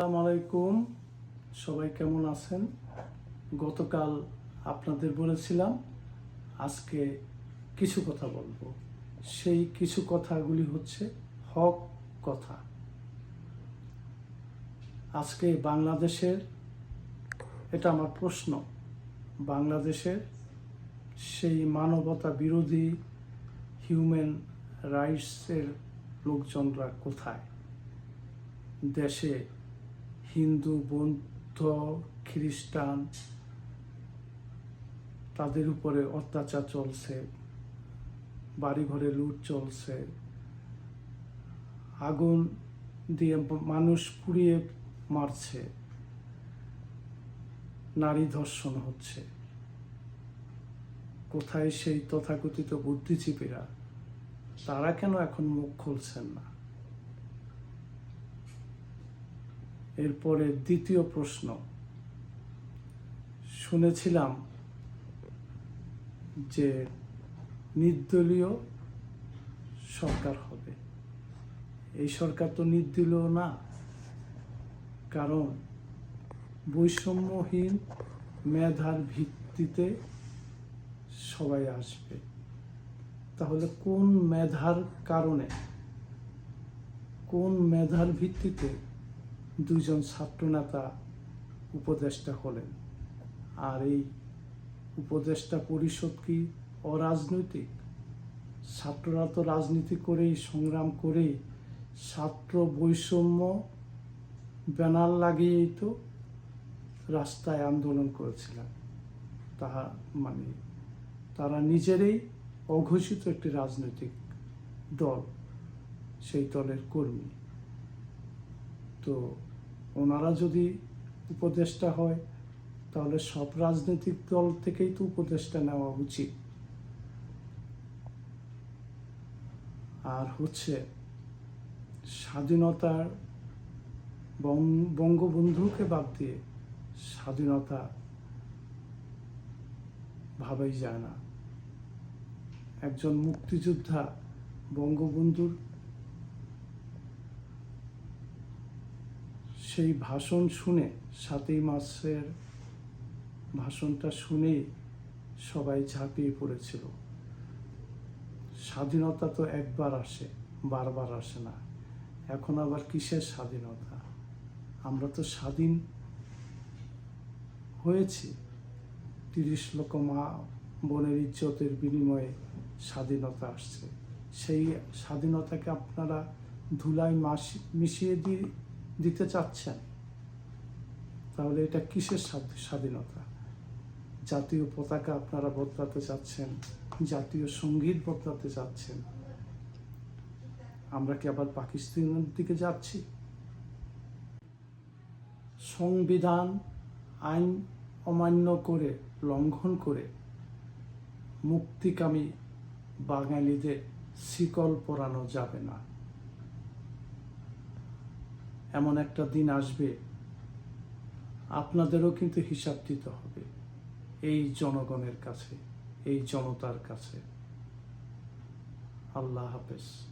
আসসালামু আলাইকুম। সবাই কেমন আছেন? গতকাল আপনাদের বলেছিলাম, আজকে কিছু কথা বলব। সেই কিছু কথাগুলি হচ্ছে হক কথা। আজকে বাংলাদেশের, এটা আমার প্রশ্ন, বাংলাদেশের সেই মানবতা বিরোধী হিউম্যান রাইটসের লোকজনরা কোথায়? দেশে হিন্দু, বৌদ্ধ, খ্রিস্টান, তাদের উপরে অত্যাচার চলছে, বাড়িঘরে লুট চলছে। আগুন দিয়ে মানুষ পুড়িয়ে মারছে। নারী ধর্ষণ হচ্ছে। কোথায় সেই তথাকথিত বুদ্ধিজীবীরা? তারা কেন এখন মুখ খুলছেন না? এরপরে দ্বিতীয় প্রশ্ন। শুনেছিলাম যে নির্দলীয় সরকার হবে। এই সরকার তো নির্দলীয় না, কারণ বৈষম্যহীন মেধার ভিত্তিতে সবাই আসবে। তাহলে কোন মেধার কারণে, কোন মেধার ভিত্তিতে দুইজন ছাত্রনেতা উপদেষ্টা হলেন। আর এই উপদেষ্টা পরিষদ কি অরাজনৈতিক? ছাত্ররা তো রাজনীতি করেই, সংগ্রাম করেই, ছাত্র বৈষম্য ব্যানার লাগিয়েই তো রাস্তায় আন্দোলন করেছিলেন। তাহা মানে তারা নিজেরাই অঘোষিত একটি রাজনৈতিক দল, সেই দলের কর্মী। তো ওনারা যদি উপদেষ্টা হয়, তাহলে সব রাজনৈতিক দল থেকেই তো উপদেষ্টা নেওয়া উচিত। আর হচ্ছে স্বাধীনতার বঙ্গবন্ধুকে বাদ দিয়ে স্বাধীনতা ভাবাই যায় না। একজন মুক্তিযোদ্ধা বঙ্গবন্ধুর সেই ভাষণ শুনে সাতই মাসের ভাষণটা শুনেই সবাই ঝাঁপিয়ে পড়েছিল। স্বাধীনতা তো একবার আসে, বারবার আসে না। এখন আবার কিসের স্বাধীনতা? আমরা তো স্বাধীন হয়েছি। তিরিশ লক্ষ মা বোনের ইজ্জতের বিনিময়ে স্বাধীনতা আসছে। সেই স্বাধীনতাকে আপনারা ধুলায় মাসি- মিশিয়ে দিয়ে দিতে চাচ্ছেন, তাহলে এটা কিসের স্বাধ- স্বাধীনতা? জাতীয় পতাকা আপনারা বদলাতে চাচ্ছেন, জাতীয় সংগীত বদলাতে চাচ্ছেন। আমরা কি আবার পাকিস্তানের দিকে যাচ্ছি? সংবিধান, আইন অমান্য করে, লঙ্ঘন করে মুক্তিকামী বাঙালিদের শিকল পরানো যাবে না। এমন একটা দিন আসবে। আপনাদেরও কিন্তু হিসাব দিতে হবে। এই জনগণের কাছে, এই জনতার কাছে। আল্লাহ হাফেজ।